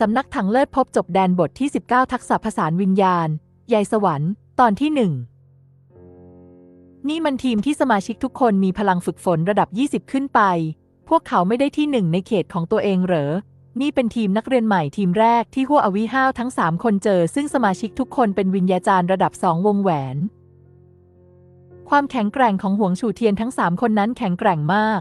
สำนักถังเลิศพบจบแดนบทที่ 19 ทักษะผสานวิญญาณ ยายสวรรค์ ตอนที่หนึ่งนี่มันทีมที่สมาชิกทุกคนมีพลังฝึกฝนระดับ 20 ขึ้นไป พวกเขาไม่ได้ที่หนึ่งในเขตของตัวเองเหรอ นี่เป็นทีมนักเรียนใหม่ทีมแรกที่หัวอวิห้าวทั้ง 3 คนเจอ ซึ่งสมาชิกทุกคนเป็นวิญญาจารย์ระดับ2วงแหวน ความแข็งแกร่งของหวงฉูเทียนทั้ง 3 คนนั้นแข็งแกร่งมาก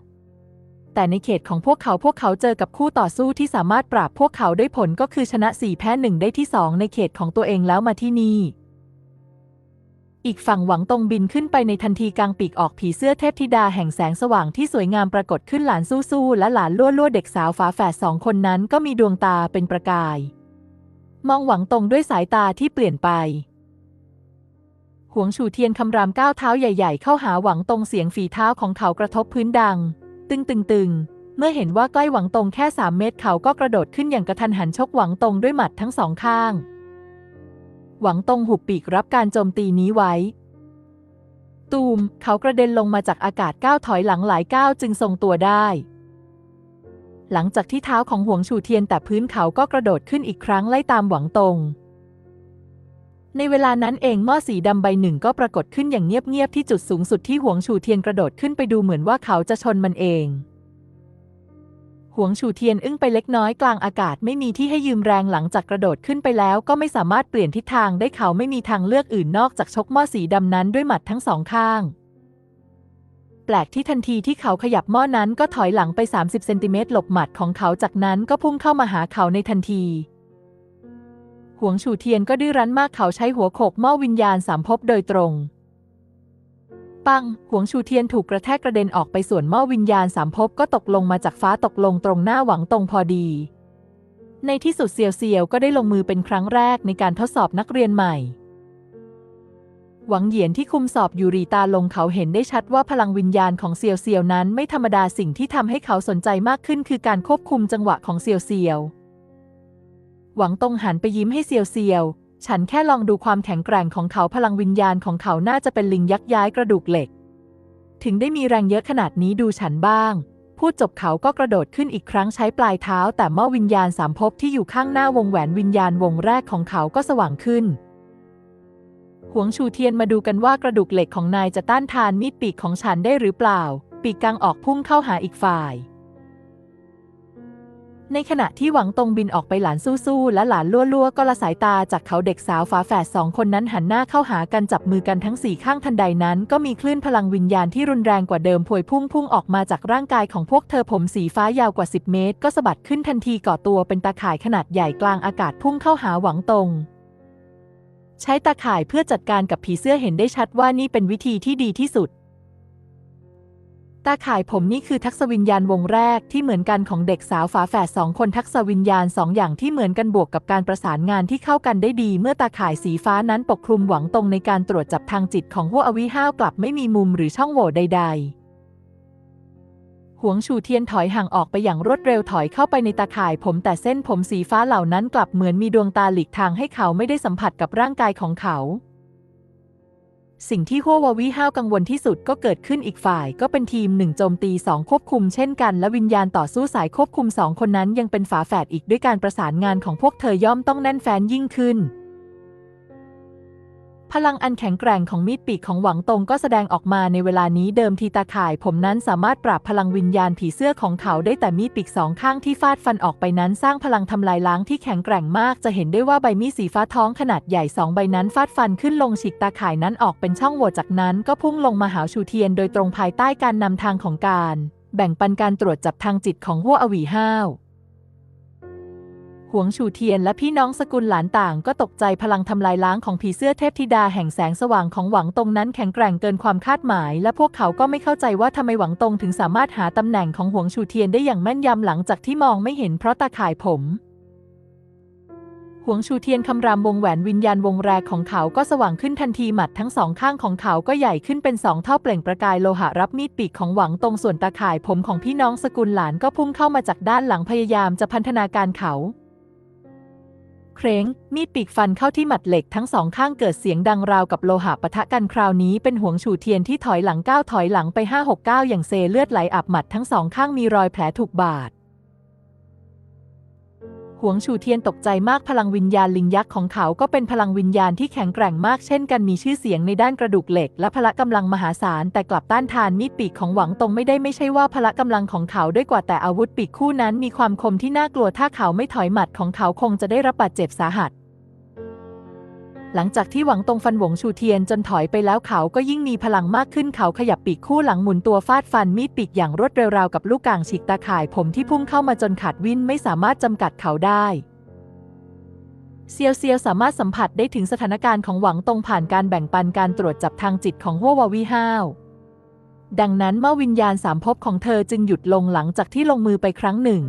แต่ในเขตของพวกเขาพวกเขาเจอกับคู่ต่อสู้ที่สามารถปราบพวกเขาได้ผลก็คือชนะ 4 แพ้1ได้ที่ 2 ในเขตของตัวเองแล้วมาที่นี่ อีกฝั่งหวังตรงบินขึ้นไปในทันทีกลางปีกออกผีเสื้อเทพธิดาแห่งแสงสว่างที่สวยงามปรากฏขึ้นหลานสู้ๆและหลานล่วล่วเด็กสาวฝาแฝดสองคนนั้นก็มีดวงตาเป็นประกาย มองหวังตรงด้วยสายตาที่เปลี่ยนไปหวงฉูเทียนคำรามก้าวเท้าใหญ่ ๆ เข้าหาหวังตรงเสียงฝีเท้าของเขากระทบพื้นดัง ตึงตึงตึงเมื่อเห็นว่าใกล้หวังตรงแค่สามเมตรเขาก็กระโดดขึ้นอย่างกระทันหันชกหวังตรงด้วยหมัดทั้งสองข้าง หวังตรงหุบปีกรับการโจมตีนี้ไว้ ตูมเขากระเด็นลงมาจากอากาศก้าวถอยหลังหลายก้าวจึงทรงตัวได้ หลังจากที่เท้าของหวงฉูเทียนแต่พื้นเขาก็กระโดดขึ้นอีกครั้งไล่ตามหวังตรง ในเวลานั้นเองหม้อสีดำใบหนึ่งก็ปรากฏขึ้นอย่างเงียบๆที่จุดสูงสุดที่หวงฉูเทียนกระโดดขึ้นไปดูเหมือนว่าเขาจะชนมันเองหวงฉูเทียนอึ้งไปเล็กน้อยกลางอากาศไม่มีที่ให้ยืมแรงหลังจากกระโดดขึ้นไปแล้วก็ไม่สามารถเปลี่ยนทิศทางได้เขาไม่มีทางเลือกอื่นนอกจากชกหม้อสีดำนั้นด้วยหมัดทั้งสองข้าง แปลกที่ทันทีที่เขาขยับหม้อนั้นก็ถอยหลังไป 30 เซนติเมตรหลบหมัดของเขาจากนั้นก็พุ่งเข้ามาหาเขาในทันที วงฉูเทียนก็ดื้อรั้นมากเขาใช้หัวโขกหม้อวิญญาณสามภพโดยตรง ปังหวงชูเทียนถูกกระแทกกระเด็นออกไปส่วนหม้อวิญญาณสามภพก็ตกลงมาจากฟ้าตกลงตรงหน้าหวังตรงพอดี ในที่สุดเซียวเซียวก็ได้ลงมือเป็นครั้งแรกในการทดสอบนักเรียนใหม่ หวังเหยียนที่คุมสอบอยู่รีตาลงเขาเห็นได้ชัดว่าพลังวิญญาณของเซียวเซียวนั้นไม่ธรรมดาสิ่งที่ทำให้เขาสนใจมากขึ้นคือการควบคุมจังหวะของเซียวเซียว หวังตงหันไปยิ้มให้เซียวเซียว ฉันแค่ลองดูความแข็งแกร่งของเขาพลังวิญญาณของเขาน่าจะเป็นลิงยักษ์ย้ายกระดูกเหล็ก ถึงได้มีแรงเยอะขนาดนี้ดูฉันบ้าง พูดจบเขาก็กระโดดขึ้นอีกครั้งใช้ปลายเท้า แต่เมื่อวิญญาณสามภพที่อยู่ข้างหน้าวงแหวนวิญญาณวงแรกของเขาก็สว่างขึ้นหวงชูเทียนมาดูกันว่ากระดูกเหล็กของนายจะต้านทานมีดปีกของฉันได้หรือเปล่า ปีกกลางออกพุ่งเข้าหาอีกฝ่าย ในขณะที่หวังตรงบินออกไปหลานสู้ๆและหลานลั่วๆก็ละสายตาจากเขาเด็กสาวฝาแฝดสองคนนั้นหันหน้าเข้าหากันจับมือกันทั้งสี่ข้างทันใดนั้น ก็มีคลื่นพลังวิญญาณที่รุนแรงกว่าเดิมพวยพุ่งพุ่งออกมาจากร่างกายของพวกเธอผมสีฟ้ายาวกว่า 10 เมตร ก็สะบัดขึ้นทันทีก่อตัวเป็นตาข่ายขนาดใหญ่กลางอากาศพุ่งเข้าหาหวังตรงใช้ตาข่ายเพื่อจัดการกับผีเสื้อเห็นได้ชัดว่านี่เป็นวิธีที่ดีที่สุด ตาข่ายผมนี่คือทักษวิญญาณวงแรกที่เหมือนกันของเด็กสาวฝาแฝดสองคนทักษวิญญาณสองอย่างที่เหมือนกันบวกกับการประสานงานที่เข้ากันได้ดี เมื่อตาข่ายสีฟ้านั้นปกคลุมหวังตรงในการตรวจจับทางจิตของหัวอวิห้าวกลับไม่มีมุมหรือช่องโหว่ใด ๆหวงชูเทียนถอยห่างออกไปอย่างรวดเร็วถอยเข้าไปในตาข่ายผมแต่เส้นผมสีฟ้าเหล่านั้นกลับเหมือนมีดวงตาหลีกทางให้เขาไม่ได้สัมผัสกับร่างกายของเขา สิ่งที่หัววาวิห้าวกังวลที่สุดก็เกิดขึ้นอีกฝ่าย ก็เป็นทีมหนึ่งโจมตีสองควบคุมเช่นกันและวิญญาณต่อสู้สายควบคุมสองคนนั้นยังเป็นฝาแฝดอีกด้วยการประสานงานของพวกเธอย่อมต้องแน่นแฟ้นยิ่งขึ้น พลังอันแข็งแกร่งของมีดปีกของหวังตงก็แสดงออกมาในเวลานี้เดิมทีตาข่าย ผมนั้นสามารถปราบพลังวิญญาณผีเสื้อของเขาได้แต่มีดปีกสองข้างที่ฟาดฟันออกไปนั้นสร้างพลังทำลายล้างที่แข็งแกร่งมาก จะเห็นได้ว่าใบมีดสีฟ้าท้องขนาดใหญ่สองใบนั้นฟาดฟันขึ้นลงฉีกตาข่ายนั้นออกเป็นช่องโหว่จากนั้นก็พุ่งลงมาหาชูเทียน โดยตรงภายใต้การนำทางของการ แบ่งปันการตรวจจับทางจิตของหัวอวีห้าว หวงชูเทียนและพี่น้องสกุลหลานต่างก็ตกใจพลังทำลายล้างของผีเสื้อเทพธิดาแห่งแสงสว่างของหวังตงนั้นแข็งแกร่งเกินความคาดหมาย และพวกเขาก็ไม่เข้าใจว่าทำไมหวังตงถึงสามารถหาตำแหน่งของหวงชูเทียนได้อย่างแม่นยำหลังจากที่มองไม่เห็นเพราะตาข่ายผมหวงชูเทียนคำรามวงแหวนวิญญาณวงแรกของเขาก็สว่างขึ้นทันทีหมัดทั้งสองข้างของเขาก็ใหญ่ขึ้นเป็นสองเท่าเปล่งประกายโลหะรับมีดปีกของหวังตรงส่วนตาข่ายผมของพี่น้องสกุลหลานก็พุ่งเข้ามาจากด้านหลังพยายามจะพันธนาการเขา เคร้งมีดปีกฟันเข้าที่หมัดเหล็กทั้งสองข้างเกิดเสียงดังราวกับโลหะปะทะกันคราวนี้เป็นห่วงฉูเทียนที่ถอยหลังก้าวถอยหลังไปห้าหกก้าวอย่างเซเลือดไหลอาบหมัดทั้งสองข้างมีรอยแผลถูกบาด หวงชูเทียนตกใจมากพลังวิญญาณลิงยักษ์ของเขาก็เป็นพลังวิญญาณที่แข็งแกร่งมากเช่นกันมีชื่อเสียงในด้านกระดูกเหล็ก และพละกำลังมหาศาลแต่กลับต้านทานมีดปีกของหวังตรงไม่ได้ไม่ใช่ว่าพละกำลังของเขาด้วยกว่าแต่อาวุธปีกคู่นั้นมีความคมที่น่ากลัวถ้าเขาไม่ถอยหมัดของเขาคงจะได้รับบาดเจ็บสาหัส หลังจากที่หวังตรงฟันหวงชูเทียนจนถอยไปแล้วเขาก็ยิ่งมีพลังมากขึ้นเขาขยับปีกคู่หลังหมุนตัวฟาดฟันมีดปีกอย่างรวดเร็วราวกับลูกกางฉีกตาข่ายผมที่พุ่งเข้ามาจนขาดวินไม่สามารถจำกัดเขาได้เซียวเซียวสามารถสัมผัสได้ถึงสถานการณ์ของหวังตรงผ่านการแบ่งปันการตรวจจับทางจิตของหัววาวีห้าวดังนั้นเมื่อวิญญาณสามภพของเธอจึงหยุดลงหลังจากที่ลงมือไปครั้งหนึ่ง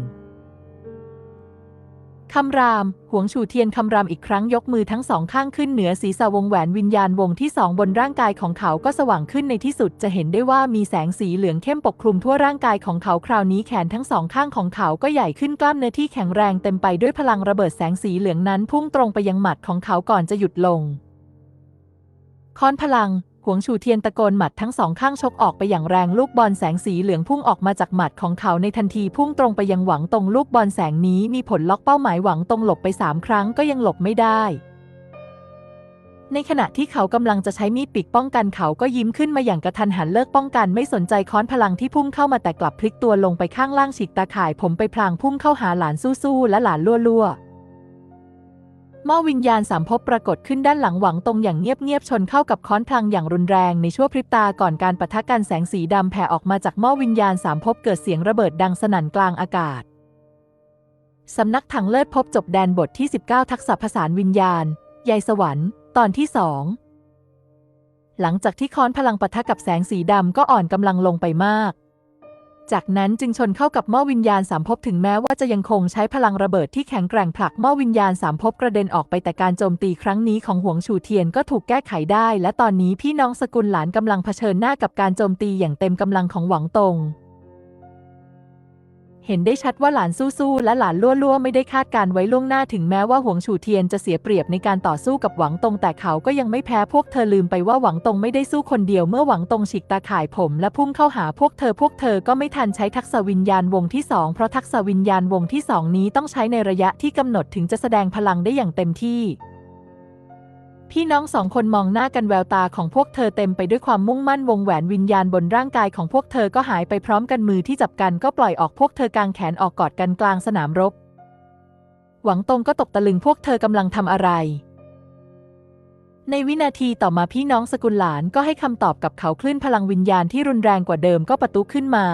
คำราม หวงฉูเทียนคำรามอีกครั้งยกมือทั้งสองข้างขึ้นเหนือศีรษะวงแหวนวิญญาณวงที่สองบนร่างกายของเขาก็สว่างขึ้นในที่สุดจะเห็นได้ว่ามีแสงสีเหลืองเข้มปกคลุมทั่วร่างกายของเขาคราวนี้แขนทั้งสองข้างของเขาก็ใหญ่ขึ้นกล้ามเนื้อที่แข็งแรงเต็มไปด้วยพลังระเบิดแสงสีเหลืองนั้นพุ่งตรงไปยังหมัดของเขาก่อนจะหยุดลง ค้อนพลังหวงฉูเทียนตะโกนหมัดทั้งสองข้างชกออกไปอย่างแรงลูกบอลแสงสีเหลืองพุ่งออกมาจากหมัดของเขาในทันทีพุ่งตรงไปยังหวังตรงลูกบอลแสงนี้มีผลล็อกเป้าหมายหวังตรงหลบไปสามครั้งก็ยังหลบไม่ได้ ในขณะที่เขากำลังจะใช้มีดปีกป้องกันเขาก็ยิ้มขึ้นมาอย่างกระทันหันเลิกป้องกันไม่สนใจค้อนพลังที่พุ่งเข้ามาแต่กลับพลิกตัวลงไปข้างล่างฉีกตาข่ายผมไปพลางพุ่งเข้าหาหลานสู้ๆและหลานลั่วๆ หม้อวิญญาณสามภพปรากฏขึ้นด้านหลังหวังตรงอย่างเงียบๆชนเข้ากับค้อนพลังอย่างรุนแรงในชั่วพริบตาก่อนการปะทะกันแสงสีดำแผ่ออกมาจากหม้อวิญญาณสามภพเกิดเสียงระเบิดดังสนั่นกลางอากาศสำนักถังเลิศพบจบแดนบทที่ 19 ทักษะผสานวิญญาณยายสวรรค์ ตอนที่สองหลังจากที่ค้อนพลังปะทะกับแสงสีดำก็อ่อนกำลังลงไปมาก จากนั้นจึงชนเข้ากับหม้อวิญญาณสามภพถึงแม้ว่าจะยังคงใช้พลังระเบิดที่แข็งแกร่งผลักหม้อวิญญาณสามภพกระเด็นออกไปแต่การโจมตีครั้งนี้ของหวงชูเทียนก็ถูกแก้ไขได้ และตอนนี้พี่น้องสกุลหลานกำลังเผชิญหน้ากับการโจมตีอย่างเต็มกำลังของหวังตง เห็นได้ชัดว่าหลานสู้ๆและหลานลั่วๆ ไม่ได้คาดการไว้ล่วงหน้าถึงแม้ว่าหวงฉูเทียนจะเสียเปรียบในการต่อสู้กับหวังตงแต่เขาก็ยังไม่แพ้พวกเธอลืมไปว่าหวังตงไม่ได้สู้คนเดียวเมื่อหวังตงฉีกตาข่ายผม และพุ่งเข้าหาพวกเธอพวกเธอก็ไม่ทันใช้ทักษะวิญญาณวงที่สองเพราะทักษะวิญญาณวงที่สองนี้ต้องใช้ในระยะที่กำหนดถึงจะแสดงพลังได้อย่างเต็มที่ พี่น้องสองคนมองหน้ากันแววตาของพวกเธอเต็มไปด้วยความมุ่งมั่นวงแหวนวิญญาณบนร่างกายของพวกเธอก็หายไปพร้อมกันมือที่จับกันก็ปล่อยออกพวกเธอกางแขนออกกอดกันกลางสนามรบ หวังตงก็ตกตะลึงพวกเธอกำลังทำอะไร ในวินาทีต่อมาพี่น้องสกุลหลานก็ให้คำตอบกับเขาคลื่นพลังวิญญาณที่รุนแรงกว่าเดิมก็ประตุขึ้นมา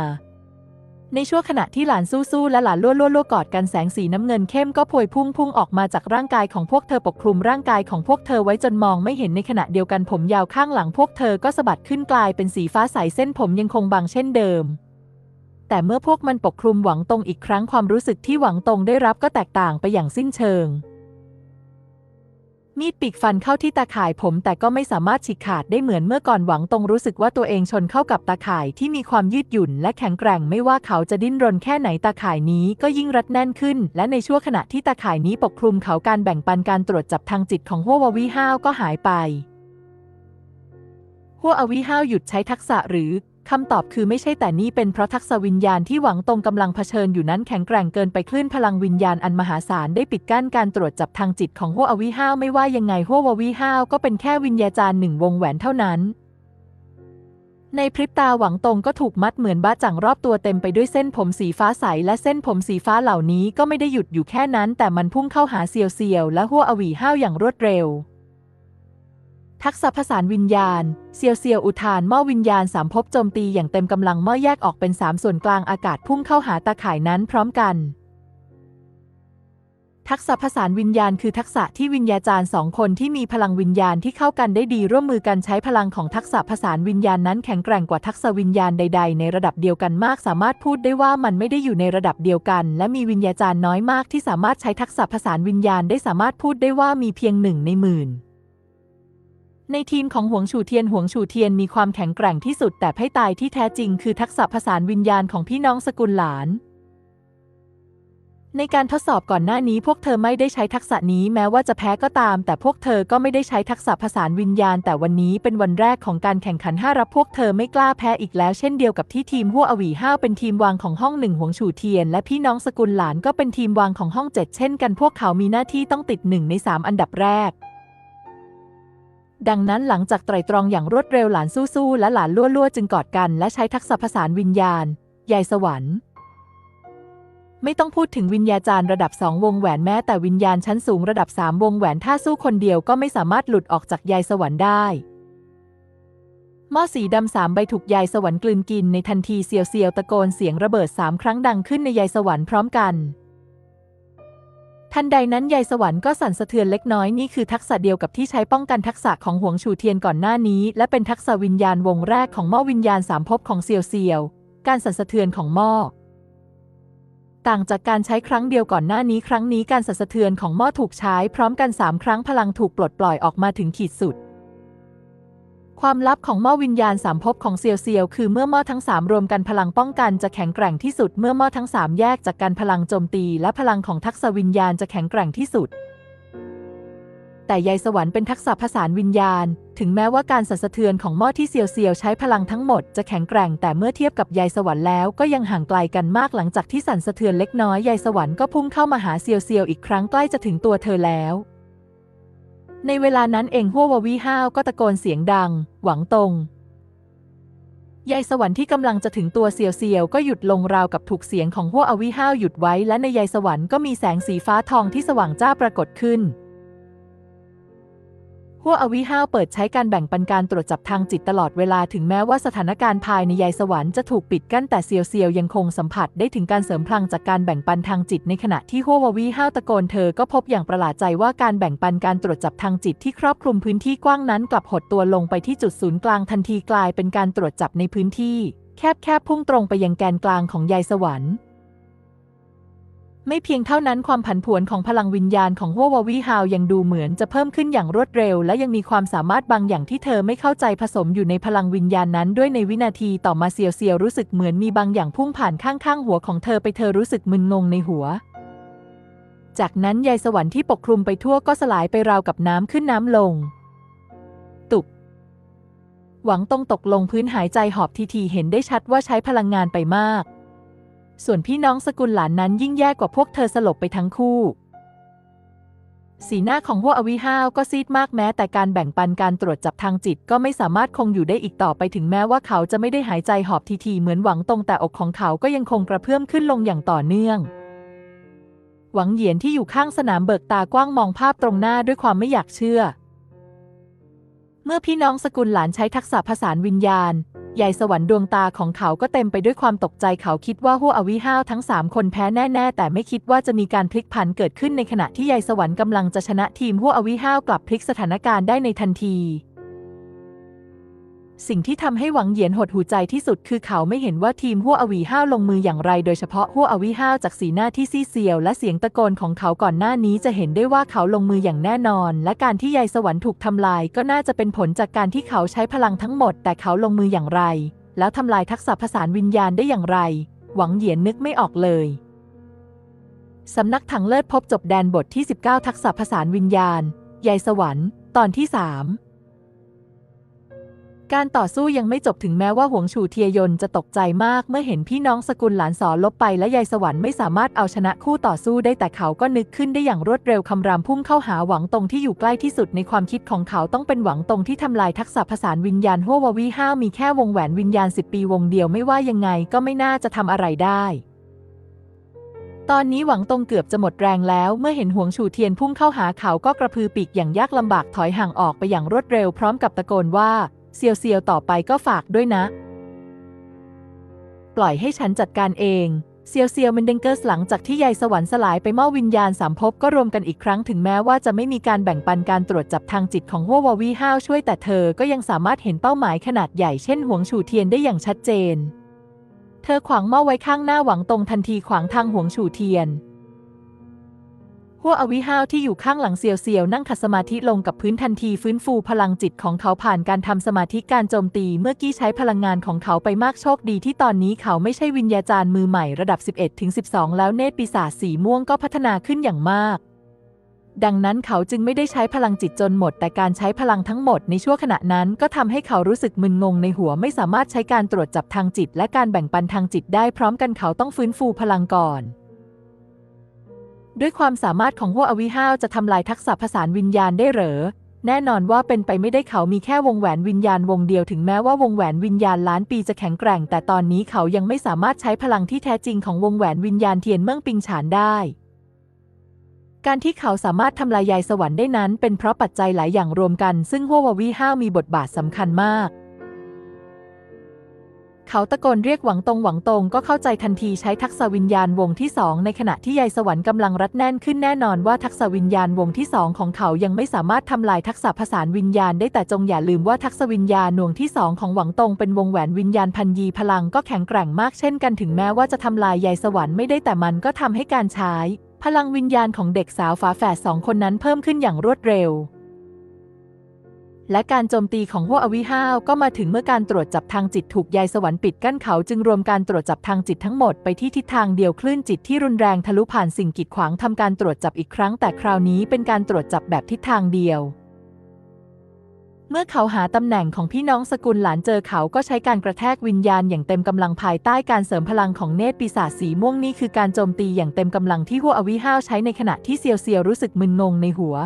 ในช่วงขณะที่หลานสู้ๆและหลานลั่วๆลกอดกันแสงสีน้ำเงินเข้มก็พวยพุ่งพุ่งออกมาจากร่างกายของพวกเธอปกคลุมร่างกายของพวกเธอไว้จนมองไม่เห็นในขณะเดียวกันผมยาวข้างหลังพวกเธอก็สะบัดขึ้นกลายเป็นสีฟ้าใสเส้นผมยังคงบางเช่นเดิม แต่เมื่อพวกมันปกคลุมหวังตรงอีกครั้งความรู้สึกที่หวังตรงได้รับก็แตกต่างไปอย่างสิ้นเชิง มีดปีกฟันเข้าที่ตาข่ายผมแต่ก็ไม่สามารถฉีกขาดได้เหมือนเมื่อก่อนหวังตรงรู้สึกว่าตัวเองชนเข้ากับตาข่ายที่มีความยืดหยุ่นและแข็งแกร่งไม่ว่าเขาจะดิ้นรนแค่ไหนตาข่ายนี้ก็ยิ่งรัดแน่นขึ้น และในช่วงขณะที่ตาข่ายนี้ปกคลุมเขาการแบ่งปันการตรวจจับทางจิตของหัววาวิห้าวก็หายไปหัวอวิห้าวหยุดใช้ทักษะหรือ คำตอบคือไม่ใช่แต่นี่เป็นเพราะทักษะวิญญาณที่หวังตรงกำลังเผชิญอยู่นั้นแข็งแกร่งเกินไปคลื่นพลังวิญญาณอันมหาศาลได้ปิดกั้นการตรวจจับทางจิตของหัวอวิห้าวไม่ว่ายังไงหัวววิห้าวก็เป็นแค่วิญญาจารย์หนึ่งวงแหวนเท่านั้น ในพริบตาหวังตรงก็ถูกมัดเหมือนบ้าจังรอบตัวเต็มไปด้วยเส้นผมสีฟ้าใสและเส้นผมสีฟ้าเหล่านี้ก็ไม่ได้หยุดอยู่แค่นั้น แต่มันพุ่งเข้าหาเซียวเซียวและหัวอวีห้าวอย่างรวดเร็ว ทักษะผสานวิญญาณ เซียวเซียวอุทานหม้อวิญญาณสามภพโจมตีอย่างเต็มกำลังหม้อแยกออกเป็นสามส่วนกลางอากาศพุ่งเข้าหาตาข่ายนั้นพร้อมกัน ทักษะผสานวิญญาณคือทักษะที่วิญญาจารย์สองคนที่มีพลังวิญญาณที่เข้ากันได้ดีร่วมมือกันใช้พลังของทักษะผสานวิญญาณนั้นแข็งแกร่งกว่าทักษะวิญญาณใด ๆ ในระดับเดียวกันมาก สามารถพูดได้ว่ามันไม่ได้อยู่ในระดับเดียวกัน และมีวิญญาจารย์น้อยมากที่สามารถใช้ทักษะผสานวิญญาณได้สามารถพูดได้ว่ามีเพียงหนึ่งในหมื่น ในทีมของหวงฉูเทียนหวงฉูเทียนมีความแข็งแกร่งที่สุดแต่ไพ่ตายที่แท้จริงคือทักษะผสานวิญญาณของพี่น้องสกุลหลาน ในการทดสอบก่อนหน้านี้พวกเธอไม่ได้ใช้ทักษะนี้แม้ว่าจะแพ้ก็ตาม แต่พวกเธอก็ไม่ได้ใช้ทักษะผสานวิญญาณ แต่วันนี้เป็นวันแรกของการแข่งขันห้ารับพวกเธอไม่กล้าแพ้อีกแล้วเช่นเดียวกับที่ทีมหัวอวีห้าเป็นทีมวางของห้องหนึ่งหวงฉู่เทียน และพี่น้องสกุลหลานก็เป็นทีมวางของห้องเจ็ดเช่นกันพวกเขามีหน้าที่ต้องติดหนึ่งในสามอันดับแรก ดังนั้นหลังจากไตรตรองอย่างรวดเร็วหลานสู้ๆและหลานลั่วๆ จึงกอดกันและใช้ทักษะผสานวิญญาณ ยายสวรรค์ ไม่ต้องพูดถึงวิญญาจารย์ระดับสองวงแหวนแม้แต่วิญญาณชั้นสูงระดับสามวงแหวนถ้าสู้คนเดียวก็ไม่สามารถหลุดออกจากยายสวรรค์ได้หม้อสีดำสามใบถูกยายสวรรค์กลืนกินในทันทีเซียวๆตะโกนเสียงระเบิดสามครั้งดังขึ้นในยายสวรรค์พร้อมกัน ทันใดนั้นยายสวรรค์ก็สั่นสะเทือนเล็กน้อยนี่คือทักษะเดียวกับที่ใช้ป้องกันทักษะของหวงชูเทียนก่อนหน้านี้ และเป็นทักษะวิญญาณวงแรกของหม้อวิญญาณสามภพของเซียวเซียว การสั่นสะเทือนของหม้อต่างจากการใช้ครั้งเดียวก่อนหน้านี้ครั้งนี้การสั่นสะเทือนของหม้อถูกใช้ พร้อมกันสามครั้งพลังถูกปลดปล่อยออกมาถึงขีดสุด ความลับของหม้อวิญญาณสามภพของเซียวเซียวคือเมื่อหม้อทั้งสามรวมกันพลังป้องกันจะแข็งแกร่งที่สุด เมื่อหม้อทั้งสามแยกจากการพลังโจมตี และพลังของทักษะวิญญาณจะแข็งแกร่งที่สุด แต่ยายสวรรค์เป็นทักษะผสานวิญญาณ ถึงแม้ว่าการสั่นสะเทือนของหม้อที่เซียวเซียวใช้พลังทั้งหมดจะแข็งแกร่ง แต่เมื่อเทียบกับยายสวรรค์แล้วก็ยังห่างไกลกันมากหลังจากที่สั่นสะเทือนเล็กน้อยยายสวรรค์ก็พุ่งเข้ามาหาเซียวเซียวอีกครั้งใกล้จะถึงตัวเธอแล้ว ในเวลานั้นเองหัววาวีห้าวก็ตะโกนเสียงดัง หวังตรงยายสวรรค์ที่กำลังจะถึงตัวเสียวเสียวก็หยุดลงราวกับถูกเสียงของหัวอวิห้าวหยุดไว้ และในยายสวรรค์ก็มีแสงสีฟ้าทองที่สว่างจ้าปรากฏขึ้น หัวอวิห้าวเปิดใช้การแบ่งปันการตรวจจับทางจิตตลอดเวลาถึงแม้ว่าสถานการณ์ภายในยายสวรรค์จะถูกปิดกั้นแต่เซียวเซียวยังคงสัมผัสได้ถึงการเสริมพลังจากการแบ่งปันทางจิตในขณะที่หัวววิห้าวตะโกนเธอก็พบอย่างประหลาดใจว่าการแบ่งปันการตรวจจับทางจิตที่ครอบคลุมพื้นที่กว้างนั้นกลับหดตัวลงไปที่จุดศูนย์กลางทันทีกลายเป็นการตรวจจับในพื้นที่ แคบๆพุ่งตรงไปยังแกนกลางของยายสวรรค์ ไม่เพียงเท่านั้นความผันผวนของพลังวิญญาณของหัววาวีฮาวยังดูเหมือนจะเพิ่มขึ้นอย่างรวดเร็ว และยังมีความสามารถบางอย่างที่เธอไม่เข้าใจผสมอยู่ในพลังวิญญาณนั้นด้วยในวินาทีต่อมาเซียวเซียวรู้สึกเหมือนมีบางอย่างพุ่งผ่านข้างๆหัวของเธอไปเธอรู้สึกมึนงงในหัว จากนั้นยายสวรรค์ที่ปกคลุมไปทั่วก็สลายไปราวกับน้ำขึ้นน้ำลง ตุก หวังตรงตกลงพื้นหายใจหอบทีทีเห็นได้ชัดว่าใช้พลังงานไปมาก ส่วนพี่น้องสกุลหลานนั้นยิ่งแย่กว่าพวกเธอสลบไปทั้งคู่ สีหน้าของพวกอวิห้าวก็ซีดมากแม้ แต่การแบ่งปันการตรวจจับทางจิตก็ไม่สามารถคงอยู่ได้อีกต่อไปถึงแม้ว่าเขาจะไม่ได้หายใจหอบทีทีเหมือนหวังตรงแต่อกของเขาก็ยังคงกระเพื่อมขึ้นลงอย่างต่อเนื่องหวังเหยียนที่อยู่ข้างสนามเบิกตากว้างมองภาพตรงหน้าด้วยความไม่อยากเชื่อ เมื่อพี่น้องสกุลหลานใช้ทักษะผสานวิญญาณ ยายสวรรค์ดวงตาของเขาก็เต็มไปด้วยความตกใจเขาคิดว่าหัวอวิห้าวทั้งสามคนแพ้แน่ๆ แต่ไม่คิดว่าจะมีการพลิกผันเกิดขึ้นในขณะที่ยายสวรรค์กำลังจะชนะทีมหัวอวิห้าวกลับพลิกสถานการณ์ได้ในทันที สิ่งที่ทำให้หวังเหยียนหดหูใจที่สุดคือเขาไม่เห็นว่าทีมหัวอวีห้าวลงมืออย่างไรโดยเฉพาะหัวอวีห้าวจากสีหน้าที่ซีเซียว และเสียงตะโกนของเขาก่อนหน้านี้จะเห็นได้ว่าเขาลงมืออย่างแน่นอน และการที่ยายสวรรค์ถูกทำลาย ก็น่าจะเป็นผลจากการที่เขาใช้พลังทั้งหมด แต่เขาลงมืออย่างไร แล้วทำลายทักษะผสานวิญญาณได้อย่างไร หวังเหยียนนึกไม่ออกเลยสำนักถังเลิศพบจบแดนบทที่ 19 ทักษะผสานวิญญาณยายสวรรค์ ตอนที่ 3 การต่อสู้ยังไม่จบถึงแม้ว่าหวงฉูเทียยนจะตกใจมากเมื่อเห็นพี่น้องสกุลหลานสอนลบไปและยายสวรรค์ไม่สามารถเอาชนะคู่ต่อสู้ได้แต่เขาก็นึกขึ้นได้อย่างรวดเร็วคำรามพุ่งเข้าหาหวังตรงที่อยู่ใกล้ที่สุดในความคิดของเขาต้องเป็นหวังตรงที่ทำลายทักษะผสานวิญญาณหัววาวีห้ามีแค่วงแหวนวิญญาณสิบปีวงเดียวไม่ว่ายังไงก็ไม่น่าจะทำอะไรได้ตอนนี้หวังตรงเกือบจะหมดแรงแล้ว เมื่อเห็นหวงฉูเทียนพุ่งเข้าหาเขาก็กระพือปีกอย่างยากลำบากถอยห่างออกไปอย่างรวดเร็วพร้อมกับตะโกนว่า เซียวเซียวต่อไปก็ฝากด้วยนะ ปล่อยให้ฉันจัดการเองเซียวเซียวมันเดงเกอร์สหลังจากที่ยายสวรรค์สลายไปเมื่อวิญญาณสามภพก็รวมกันอีกครั้งถึงแม้ว่าจะไม่มีการแบ่งปันการตรวจจับทางจิตของหัววาวีห้าวช่วยแต่เธอก็ยังสามารถเห็นเป้าหมายขนาดใหญ่เช่นหวงฉูเทียนได้อย่างชัดเจน เธอขวางหม้อไว้ข้างหน้าหวังตรงทันทีขวางทางหวงฉูเทียน หัวอวิห้าวที่อยู่ข้างหลังเซียวเซียวนั่งขัดสมาธิลงกับพื้นทันทีฟื้นฟูพลังจิตของเขาผ่านการทำสมาธิการโจมตีเมื่อกี้ใช้พลังงานของเขาไปมากโชคดีที่ตอนนี้เขาไม่ใช่วิญญาจารย์มือใหม่ระดับ 11-12 แล้วเนตรปีศาจสีม่วงก็พัฒนาขึ้นอย่างมากดังนั้นเขาจึงไม่ได้ใช้พลังจิตจนหมด แต่การใช้พลังทั้งหมดในช่วงขณะนั้นก็ทำให้เขารู้สึกมึนงงในหัวไม่สามารถใช้การตรวจจับทางจิต และการแบ่งปันทางจิตได้พร้อมกันเขาต้องฟื้นฟูพลังก่อน ด้วยความสามารถของหัวอวิห้าวจะทำลายทักษะผสานวิญญาณได้เหรอ แน่นอนว่าเป็นไปไม่ได้เขามีแค่วงแหวนวิญญาณวงเดียวถึงแม้ว่าวงแหวนวิญญาณล้านปีจะแข็งแกร่ง แต่ตอนนี้เขายังไม่สามารถใช้พลังที่แท้จริงของวงแหวนวิญญาณเทียนเมืองปิงฉานได้การที่เขาสามารถทำลายยายสวรรค์ได้นั้น เป็นเพราะปัจจัยหลายอย่างรวมกัน ซึ่งหัวววิห้าวมีบทบาทสำคัญมาก เขาตะโกนเรียกหวังตรงหวังตรงก็เข้าใจทันทีใช้ทักษะวิญญาณวงที่สองในขณะที่ยายสวรรค์กำลังรัดแน่นขึ้นแน่นอนว่าทักษะวิญญาณวงที่สองของเขายังไม่สามารถทำลายทักษะผสานวิญญาณได้แต่จงอย่าลืมว่าทักษะวิญญาณวงที่สองของหวังตรงเป็นวงแหวนวิญญาณพันยีพลังก็แข็งแกร่งมากเช่นกันถึงแม้ว่าจะทำลายยายสวรรค์ไม่ได้แต่มันก็ทำให้การใช้ พลังวิญญาณของเด็กสาวฝาแฝดสองคนนั้นเพิ่มขึ้นอย่างรวดเร็ว และการโจมตีของหัวอวิห้าวก็มาถึงเมื่อการตรวจจับทางจิตถูกยายสวรรค์ปิดกั้นเขาจึงรวมการตรวจจับทางจิตทั้งหมดไปที่ทิศทางเดียวคลื่นจิตที่รุนแรงทะลุผ่านสิ่งกีดขวางทำการตรวจจับอีกครั้ง แต่คราวนี้เป็นการตรวจจับแบบทิศทางเดียว เมื่อเขาหาตำแหน่งของพี่น้องสกุลหลานเจอเขาก็ใช้การกระแทกวิญญาณอย่างเต็มกำลังภายใต้การเสริมพลังของเนตรปีศาจสีม่วงนี่คือการโจมตีอย่างเต็มกำลังที่หัวอวิห้าวใช้ในขณะที่เซียวเซียวรู้สึกมึนงงในหัว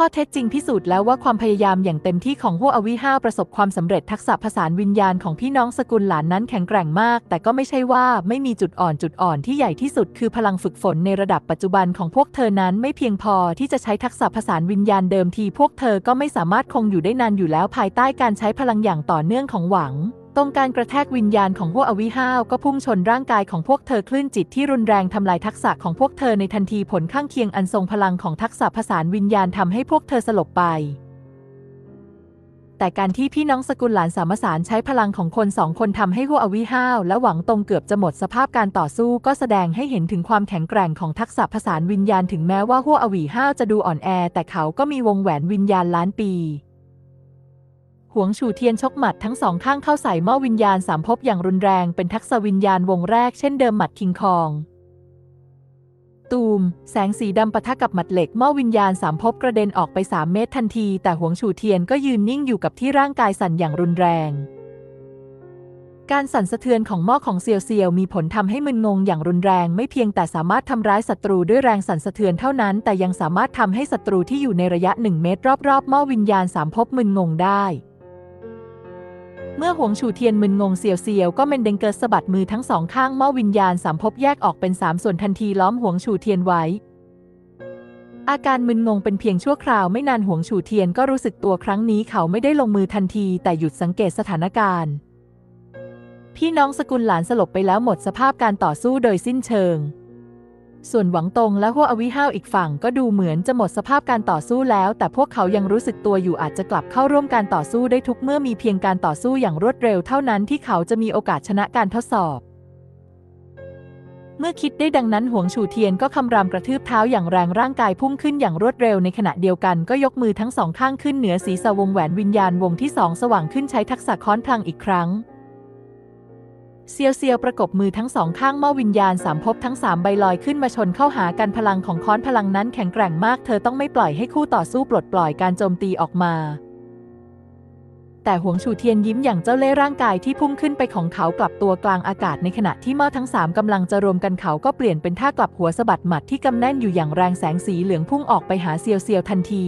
ข้อเท็จจริงพิสูจน์แล้วว่าความพยายามอย่างเต็มที่ของหัวอวิห้าประสบความสำเร็จทักษะผสานวิญญาณของพี่น้องสกุลหลานนั้นแข็งแกร่งมาก แต่ก็ไม่ใช่ว่าไม่มีจุดอ่อนจุดอ่อนที่ใหญ่ที่สุดคือพลังฝึกฝนในระดับปัจจุบันของพวกเธอนั้นไม่เพียงพอที่จะใช้ทักษะผสานวิญญาณเดิมทีพวกเธอก็ไม่สามารถคงอยู่ได้นานอยู่แล้วภายใต้การใช้พลังอย่างต่อเนื่องของหวัง ตรงการกระแทกวิญญาณของพวกอวิห้าวก็พุ่งชนร่างกายของพวกเธอคลื่นจิตที่รุนแรงทำลายทักษะของพวกเธอในทันทีผลข้างเคียงอันทรงพลังของทักษะผสานวิญญาณทำให้พวกเธอสลบไป แต่การที่พี่น้องสกุลหลานสามสารใช้พลังของคนสองคนทำให้หัวอวิห้าวและหวังตรงเกือบจะหมดสภาพการต่อสู้ก็แสดงให้เห็นถึงความแข็งแกร่งของทักษะผสานวิญญาณถึงแม้ว่าหัวอวิห้าวจะดูอ่อนแอ แต่เขาก็มีวงแหวนวิญญาณล้านปี วงฉูเทียนชกหมัดทั้งสองข้างเข้าใส่หม้อวิญญาณสามภพอย่างรุนแรงเป็นทักษะวิญญาณวงแรกเช่นเดิมหมัดคิงคอง ตูม แสงสีดำปะทะกับหมัดเหล็กหม้อวิญญาณสามภพกระเด็นออกไป3เมตรทันที แต่หวงฉูเทียนก็ยืนนิ่งอยู่กับที่ร่างกายสั่นอย่างรุนแรง การสั่นสะเทือนของหม้อของเซียวเซียวมีผลทำให้มึนงงอย่างรุนแรง ไม่เพียงแต่สามารถทำร้ายศัตรูด้วยแรงสั่นสะเทือนเท่านั้น แต่ยังสามารถทำให้ศัตรูที่อยู่ในระยะ1เมตรรอบๆหม้อวิญญาณสามภพมึนงงได้ เมื่อหวงฉูเทียนมึนงงเสียวเสียวก็เมนเดงเกิดสะบัดมือทั้งสองข้างหม้อวิญญาณสามภพแยกออกเป็นสามส่วนทันทีล้อมหวงฉูเทียนไว้ อาการมึนงงเป็นเพียงชั่วคราวไม่นานหวงฉูเทียนก็รู้สึกตัวครั้งนี้เขาไม่ได้ลงมือทันที แต่หยุดสังเกตสถานการณ์ พี่น้องสกุลหลานสลบไปแล้วหมดสภาพการต่อสู้โดยสิ้นเชิง ส่วนหวังตงและหัวอวิห้าวอีกฝั่งก็ดูเหมือนจะหมดสภาพการต่อสู้แล้ว แต่พวกเขายังรู้สึกตัวอยู่อาจจะกลับเข้าร่วมการต่อสู้ได้ทุกเมื่อมีเพียงการต่อสู้อย่างรวดเร็วเท่านั้นที่เขาจะมีโอกาสชนะการทดสอบ เมื่อคิดได้ดังนั้นหวงฉูเทียนก็คำรามกระทืบเท้าอย่างแรงร่างกายพุ่งขึ้นอย่างรวดเร็วในขณะเดียวกันก็ยกมือทั้งสองข้างขึ้นเหนือศีรษะวงแหวนวิญญาณวงที่สองสว่างขึ้นใช้ทักษะค้อนพลังอีกครั้ง เซียวเซียวประกบมือทั้งสองข้างหม้อวิญญาณสามภพทั้งสามใบลอยขึ้นมาชนเข้าหากันพลังของค้อนพลังนั้นแข็งแกร่งมากเธอต้องไม่ปล่อยให้คู่ต่อสู้ปลดปล่อยการโจมตีออกมา แต่หวงฉูเทียนยิ้มอย่างเจ้าเล่ร่างกายที่พุ่งขึ้นไปของเขากลับตัวกลางอากาศในขณะที่หม้อทั้งสามกำลังจะรวมกันเขาก็เปลี่ยนเป็นท่ากลับหัวสะบัดหมัดที่กำแน่นอยู่อย่างแรงแสงสีเหลืองพุ่งออกไปหาเซียวเซียวทันที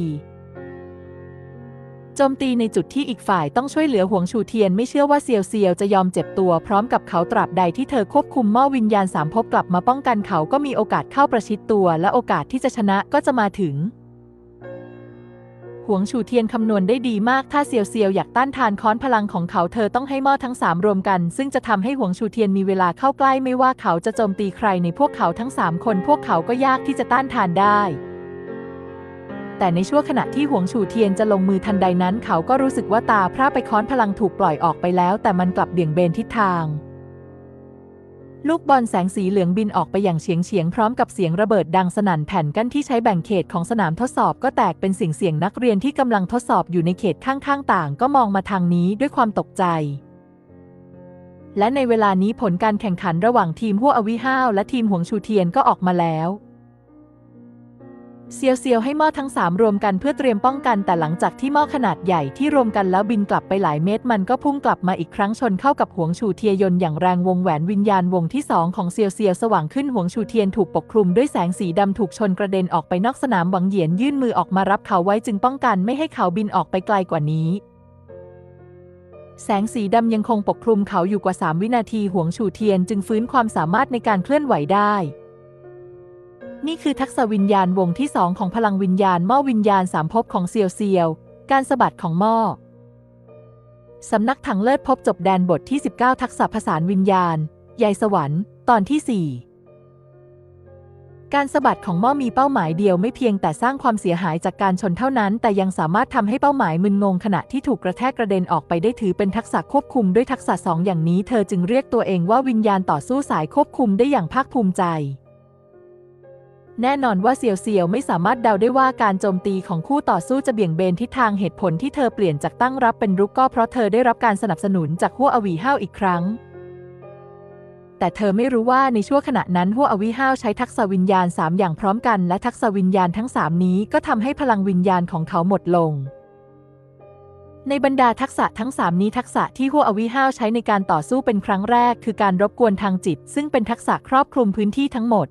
จมตีในจุดที่อีกฝ่ายต้องช่วยเหลือหวงฉูเทียนไม่เชื่อว่าเซียวเซียวจะยอมเจ็บตัวพร้อมกับเขาตราบใดที่เธอควบคุมหม้อวิญญาณสามภพกลับมาป้องกันเขาก็มีโอกาสเข้าประชิดตัว และโอกาสที่จะชนะก็จะมาถึง หวงฉูเทียนคำนวณได้ดีมากถ้าเซียวเซียวอยากต้านทานค้อนพลังของเขาเธอต้องให้หม้อทั้งสามรวมกัน ซึ่งจะทำให้หวงฉูเทียนมีเวลาเข้าใกล้ไม่ว่าเขาจะโจมตีใครในพวกเขาทั้งสามคน พวกเขาก็ยากที่จะต้านทานได้ แต่ในช่วงขณะที่หวงฉูเทียนจะลงมือทันใดนั้น เขาก็รู้สึกว่าตาพร่าไปค้อนพลังถูกปล่อยออกไปแล้ว แต่มันกลับเบี่ยงเบนทิศทาง ลูกบอลแสงสีเหลืองบินออกไปอย่างเฉียงเฉียงพร้อมกับเสียงระเบิดดังสนั่นแผ่นกั้นที่ใช้แบ่งเขตของสนามทดสอบก็แตกเป็นสิ่งเสียงนักเรียนที่กำลังทดสอบอยู่ในเขตข้างๆต่าง ก็มองมาทางนี้ด้วยความตกใจและในเวลานี้ผลการแข่งขันระหว่างทีมหัวอวิห้าวและทีมหวงชูเทียนก็ออกมาแล้ว เซียวเซียวให้หม้อทั้งสามรวมกันเพื่อเตรียมป้องกันแต่หลังจากที่หม้อขนาดใหญ่ที่รวมกันแล้วบินกลับไปหลายเมตร มันก็พุ่งกลับมาอีกครั้งชนเข้ากับหวงชูเทียยนอย่างแรงวงแหวนวิญญาณวงที่สองของเซียวเซียวสว่างขึ้นหวงชูเทียนถูกปกคลุมด้วยแสงสีดำถูกชนกระเด็นออกไปนอกสนามหวังเหยียนยื่นมือออกมารับเขาไว้จึงป้องกันไม่ให้เขาบินออกไปไกลกว่านี้แสงสีดำยังคงปกคลุมเขาอยู่กว่า 3 วินาทีหวงชูเทียนจึงฟื้นความสามารถในการเคลื่อนไหวได้ นี่คือทักษะวิญญาณวงที่สองของพลังวิญญาณหม้อวิญญาณสามภพของเซียวเซียว การสะบัดของหม้อสำนักถังเลิศพบจบแดนบทที่ 19 ทักษะผสานวิญญาณ ยายสวรรค์ ตอนที่ 4 การสะบัดของหม้อมีเป้าหมายเดียวไม่เพียงแต่สร้างความเสียหายจากการชนเท่านั้น แต่ยังสามารถทำให้เป้าหมายมึนงงขณะที่ถูกกระแทกกระเด็นออกไปได้ถือเป็นทักษะควบคุมด้วยทักษะสองอย่างนี้เธอจึงเรียกตัวเองว่าวิญญาณต่อสู้สายควบคุมได้อย่างภาคภูมิใจ แน่นอนว่าเซียวเซียวไม่สามารถเดาได้ว่าการโจมตีของคู่ต่อสู้จะเบี่ยงเบนทิศทางเหตุผลที่เธอเปลี่ยนจากตั้งรับเป็นรุกก็เพราะเธอได้รับการสนับสนุนจากหัวอวีห้าวอีกครั้ง แต่เธอไม่รู้ว่าในช่วงขณะนั้นหัวอวีห้าวใช้ทักษะวิญญาณ 3 อย่างพร้อมกัน และทักษะวิญญาณทั้ง 3 นี้ก็ทำให้พลังวิญญาณของเขาหมดลงในบรรดาทักษะทั้ง 3 นี้ทักษะที่หัวอวีห้าวใช้ในการต่อสู้เป็นครั้งแรก คือการรบกวนทางจิต ซึ่งเป็นทักษะครอบคลุมพื้นที่ทั้งหมด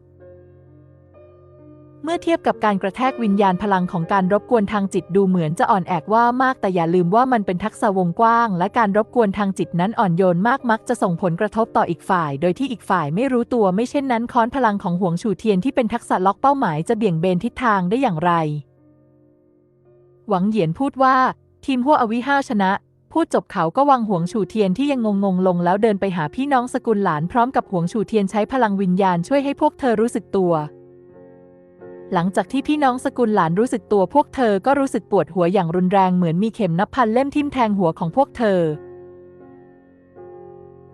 เมื่อเทียบกับการกระแทกวิญญาณพลังของการรบกวนทางจิตดูเหมือนจะอ่อนแอกว่ามากแต่อย่าลืมว่ามันเป็นทักษะวงกว้าง และการรบกวนทางจิตนั้นอ่อนโยนมากมักจะส่งผลกระทบต่ออีกฝ่าย โดยที่อีกฝ่ายไม่รู้ตัวไม่เช่นนั้นค้อนพลังของห่วงฉูเทียนที่เป็นทักษะล็อกเป้าหมายจะเบี่ยงเบนทิศทางได้อย่างไร หวังเหยียนพูดว่า ทีมหัวอวิห้าชนะ พูดจบเขาก็วางห่วงฉูเทียนที่ยังงงๆลงแล้วเดินไปหาพี่น้องสกุลหลานพร้อมกับห่วงฉูเทียนใช้พลังวิญญาณช่วยให้พวกเธอรู้สึกตัว หลังจากที่พี่น้องสกุลหลานรู้สึกตัวพวกเธอก็รู้สึกปวดหัวอย่างรุนแรงเหมือนมีเข็มนับพันเล่มทิ่มแทงหัวของพวกเธอ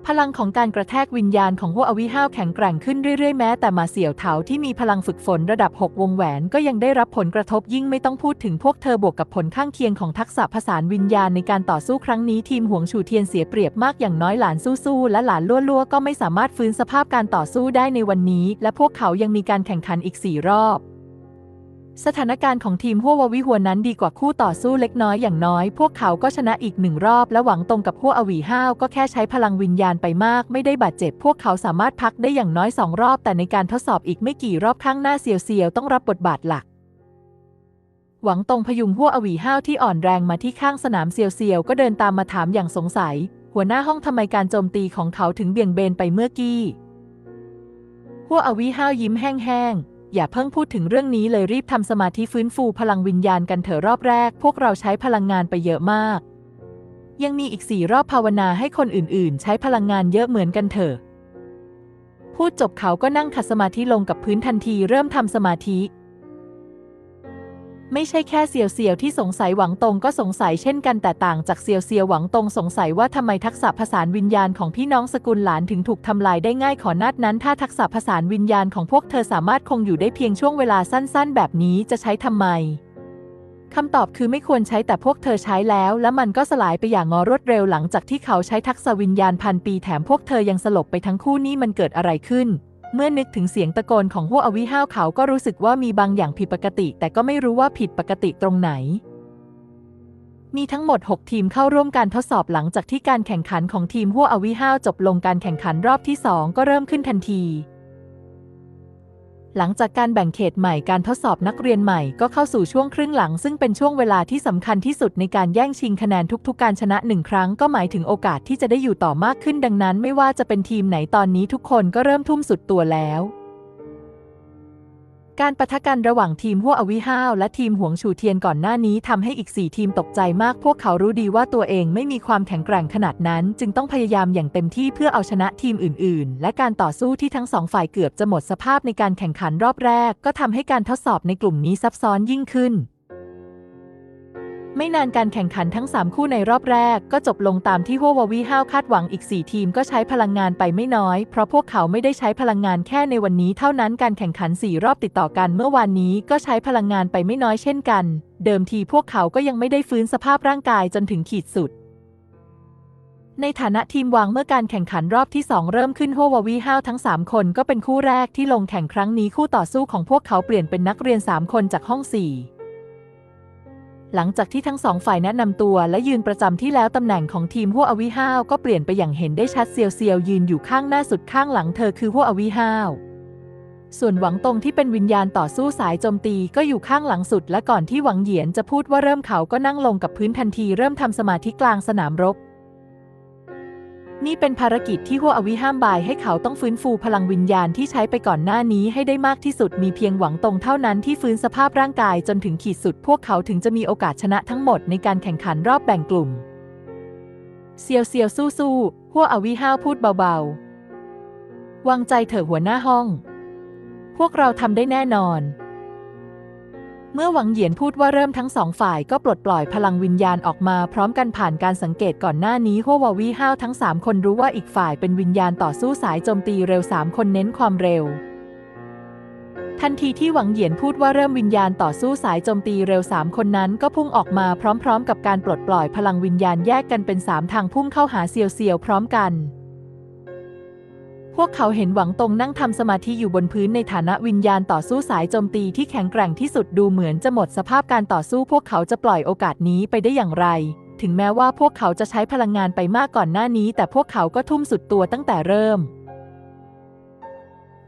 พลังของการกระแทกวิญญาณของพวกอวิห้าวแข็งแกร่งขึ้นเรื่อยๆแม้แต่มาเสี่ยวเถาที่มีพลังฝึกฝนระดับ 6 วงแหวนก็ยังได้รับผลกระทบยิ่งไม่ต้องพูดถึงพวกเธอบวกกับผลข้างเคียงของทักษะผสานวิญญาณในการต่อสู้ครั้งนี้ทีมหวงฉูเทียนเสียเปรียบมากอย่างน้อยหลานสู้ๆและหลานลั่วๆก็ไม่สามารถฟื้นสภาพการต่อสู้ได้ในวันนี้ และพวกเขายังมีการแข่งขันอีกสี่รอบ สถานการณ์ของทีมหัววาวิหัวนั้นดีกว่าคู่ต่อสู้เล็กน้อยอย่างน้อย พวกเขาก็ชนะอีกหนึ่งรอบและหวังตรงกับหัวอวีห้าวก็แค่ใช้พลังวิญญาณไปมาก ไม่ได้บาดเจ็บ พวกเขาสามารถพักได้อย่างน้อยสองรอบ แต่ในการทดสอบอีกไม่กี่รอบข้างหน้าเซียวเซียวต้องรับบทบาทหลัก หวังตรงพยุงหัวอวีห้าวที่อ่อนแรงมาที่ข้างสนามเซียวเซียวก็เดินตามมาถามอย่างสงสัย หัวหน้าห้องทำไมการโจมตีของเขาถึงเบี่ยงเบนไปเมื่อกี้หัวอวีห้าวยิ้มแห้งๆ อย่าเพิ่งพูดถึงเรื่องนี้เลยรีบทำสมาธิฟื้นฟูพลังวิญญาณกันเถอะรอบแรก พวกเราใช้พลังงานไปเยอะมาก ยังมีอีกสี่รอบภาวนาให้คนอื่นๆ ใช้พลังงานเยอะเหมือนกันเถอะ พูดจบเขาก็นั่งขัดสมาธิลงกับพื้นทันทีเริ่มทำสมาธิ ไม่ใช่แค่เซียวเซียวที่สงสัยหวังตงก็สงสัยเช่นกันแต่ต่างจากเซียวเซียวหวังตงสงสัยว่าทำไมทักษะผสาวิญญาณของพี่น้องสกุลหลานถึงถูกทำลายได้ง่ายขอนาดนั้น ถ้าทักษะผสาวิญญาณของพวกเธอสามารถคงอยู่ได้เพียงช่วงเวลาสั้นๆ แบบนี้จะใช้ทำไมคำตอบคือไม่ควรใช้แต่พวกเธอใช้แล้ว และมันก็สลายไปอย่างงอรวดเร็วหลังจากที่เขาใช้ทักษะวิญญาณพันปีแถมพวกเธอยังสลบไปทั้งคู่นี่มันเกิดอะไรขึ้น เมื่อนึกถึงเสียงตะโกนของหัวอวิห้าวเขาก็รู้สึกว่ามีบางอย่างผิดปกติ แต่ก็ไม่รู้ว่าผิดปกติตรงไหน มีทั้งหมด 6 ทีมเข้าร่วมการทดสอบหลังจากที่การแข่งขันของทีมหัวอวิห้าวจบลงการแข่งขันรอบที่ 2 ก็เริ่มขึ้นทันที หลังจากการแบ่งเขตใหม่การทดสอบนักเรียนใหม่ก็เข้าสู่ช่วงครึ่งหลัง ซึ่งเป็นช่วงเวลาที่สำคัญที่สุดในการแย่งชิงคะแนนทุกๆ การชนะหนึ่งครั้งก็หมายถึงโอกาสที่จะได้อยู่ต่อมากขึ้นดังนั้น ไม่ว่าจะเป็นทีมไหนตอนนี้ทุกคนก็เริ่มทุ่มสุดตัวแล้ว การปะทะกันระหว่างทีมหัวอวิห้าวและทีมหวงชูเทียนก่อนหน้านี้ทำให้อีก 4 ทีมตกใจมาก พวกเขารู้ดีว่าตัวเองไม่มีความแข็งแกร่งขนาดนั้น จึงต้องพยายามอย่างเต็มที่เพื่อเอาชนะทีมอื่น ๆ และการต่อสู้ที่ทั้งสองฝ่ายเกือบจะหมดสภาพในการแข่งขันรอบแรก ก็ทำให้การทดสอบในกลุ่มนี้ซับซ้อนยิ่งขึ้น ไม่นานการแข่งขันทั้ง 3 คู่ในรอบแรก ก็จบลงตามที่ฮัวววีห้าวคาดหวังอีก 4 ทีมก็ใช้พลังงานไปไม่น้อย เพราะพวกเขาไม่ได้ใช้พลังงานแค่ในวันนี้เท่านั้นการแข่งขัน 4 รอบติดต่อกันเมื่อวานนี้ก็ใช้พลังงานไปไม่น้อยเช่นกัน เดิมทีพวกเขาก็ยังไม่ได้ฟื้นสภาพร่างกายจนถึงขีดสุดในฐานะทีมวางเมื่อการแข่งขันรอบที่ 2 เริ่มขึ้นฮัววาวีห้าวทั้ง 3 คนก็เป็นคู่แรกที่ลงแข่งครั้งนี้คู่ต่อสู้ของพวกเขาเปลี่ยนเป็นนักเรียน 3 คนจากห้อง 4 หลังจากที่ทั้งสองฝ่ายแนะนำตัวและยืนประจำที่แล้วตำแหน่งของทีมหัวอวิห้าวก็เปลี่ยนไปอย่างเห็นได้ชัดเซียวเซียวยืนอยู่ข้างหน้าสุดข้างหลังเธอคือหัวอวิห้าวส่วนหวังตรงที่เป็นวิญญาณต่อสู้สายโจมตีก็อยู่ข้างหลังสุด และก่อนที่หวังเหยียนจะพูดว่าเริ่มเขาก็นั่งลงกับพื้นทันทีเริ่มทำสมาธิกลางสนามรบ นี่เป็นภารกิจที่หัวอวิห้ามบายให้เขาต้องฟื้นฟูพลังวิญญาณที่ใช้ไปก่อนหน้านี้ให้ได้มากที่สุดมีเพียงหวังตรงเท่านั้นที่ฟื้นสภาพร่างกายจนถึงขีดสุด พวกเขาถึงจะมีโอกาสชนะทั้งหมดในการแข่งขันรอบแบ่งกลุ่ม เซียวเซียวสู้สู้หัวอวิห้าพูดเบาๆ วางใจเถอะหัวหน้าห้อง พวกเราทำได้แน่นอน เมื่อหวังเหยียนพูดว่าเริ่มทั้งสองฝ่ายก็ปลดปล่อยพลังวิญญาณออกมาพร้อมกันผ่านการสังเกตก่อนหน้านี้หัววาวีห้าวทั้ง 3 คนรู้ว่าอีกฝ่ายเป็นวิญญาณต่อสู้สายโจมตีเร็ว 3 คนเน้นความเร็ว ทันทีที่หวังเหยียนพูดว่าเริ่มวิญญาณต่อสู้สายโจมตีเร็ว 3 คนนั้นก็พุ่งออกมาพร้อม ๆ กับการปลดปล่อยพลังวิญญาณแยกกันเป็น 3 ทางพุ่งเข้าหาเซียวเซียวพร้อมกัน พวกเขาเห็นหวังตรงนั่งทำสมาธิอยู่บนพื้นในฐานะวิญญาณต่อสู้สายโจมตีที่แข็งแกร่งที่สุดดูเหมือนจะหมดสภาพการต่อสู้พวกเขาจะปล่อยโอกาสนี้ไปได้อย่างไร ถึงแม้ว่าพวกเขาจะใช้พลังงานไปมากก่อนหน้านี้ แต่พวกเขาก็ทุ่มสุดตัวตั้งแต่เริ่ม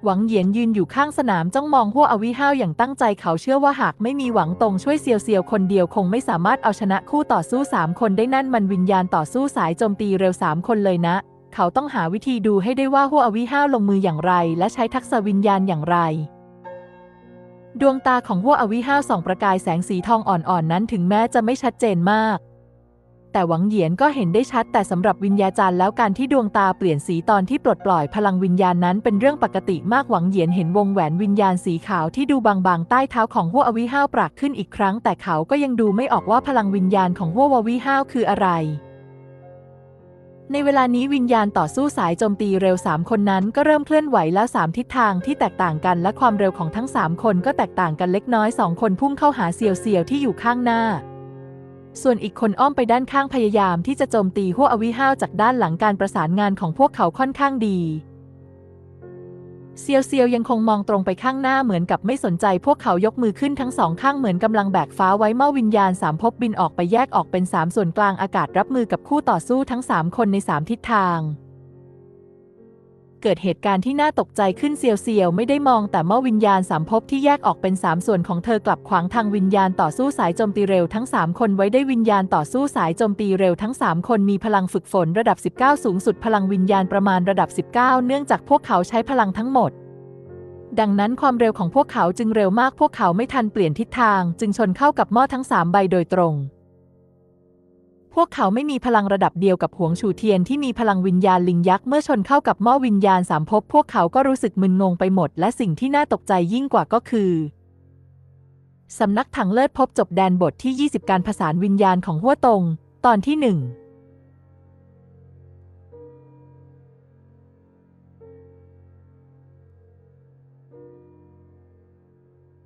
หวังเหยียนยืนอยู่ข้างสนามจ้องมองหัวอวิห้าวอย่างตั้งใจเขาเชื่อว่าหากไม่มีหวังตรงช่วยเซียวเซียวคนเดียวคงไม่สามารถเอาชนะคู่ต่อสู้สามคนได้นั่นมันวิญญาณต่อสู้สายโจมตีเร็วสามคนเลยนะ เขาต้องหาวิธีดูให้ได้ว่าหัวอวิห้าลงมืออย่างไร และใช้ทักษะวิญญาณอย่างไร ดวงตาของหัวอวิห้าส่องประกายแสงสีทองอ่อนๆนั้นถึงแม้จะไม่ชัดเจนมาก แต่หวังเหยียนก็เห็นได้ชัด แต่สำหรับวิญญาจารย์แล้วการที่ดวงตาเปลี่ยนสีตอนที่ปลดปล่อยพลังวิญญาณนั้นเป็นเรื่องปกติมากหวังเหยียนเห็นวงแหวนวิญญาณสีขาวที่ดูบางๆใต้เท้าของหัวอวิห้าปรากขึ้นอีกครั้ง แต่เขาก็ยังดูไม่ออกว่าพลังวิญญาณของหัวอวิห้าคืออะไร ในเวลานี้วิญญาณต่อสู้สายโจมตีเร็ว 3 คนนั้นก็เริ่มเคลื่อนไหวแล้ว 3 ทิศทางที่แตกต่างกันและความเร็วของทั้ง 3 คนก็แตกต่างกันเล็กน้อย 2 คนพุ่งเข้าหาเซียวเซียวที่อยู่ข้างหน้า ส่วนอีกคนอ้อมไปด้านข้างพยายามที่จะโจมตีหัวอวิห้าวจากด้านหลังการประสานงานของพวกเขาค่อนข้างดี เซียวเซียวยังคงมองตรงไปข้างหน้าเหมือนกับไม่สนใจพวกเขายกมือขึ้นทั้งสองข้างเหมือนกำลังแบกฟ้าไว้เมื่อวิญญาณสามภพบินออกไปแยกออกเป็นสามส่วนกลางอากาศรับมือกับคู่ต่อสู้ทั้งสามคนในสามทิศทาง เกิดเหตุการณ์ที่น่าตกใจขึ้นเซียวเซียวไม่ได้มองแต่เมื่อวิญญาณสามภพที่แยกออกเป็นสามส่วนของเธอกลับขวางทางวิญญาณต่อสู้สายโจมตีเร็วทั้งสามคนไว้ได้วิญญาณต่อสู้สายโจมตีเร็วทั้งสามคนมีพลังฝึกฝนระดับ 19 สูงสุดพลังวิญญาณประมาณระดับ 19 เนื่องจากพวกเขาใช้พลังทั้งหมดดังนั้นความเร็วของพวกเขาจึงเร็วมากพวกเขาไม่ทันเปลี่ยนทิศทาง จึงชนเข้ากับหม้อทั้งสามใบโดยตรง พวกเขาไม่มีพลังระดับเดียวกับหวงชูเทียนที่มีพลังวิญญาณลิงยักษ์เมื่อชนเข้ากับหม้อวิญญาณสามภพพวกเขาก็รู้สึกมึนงงไปหมด และสิ่งที่น่าตกใจยิ่งกว่าก็คือสำนักถังเลิศพบจบแดนบทที่ 20 การผสานวิญญาณของหัวตง ตอนที่หนึ่ง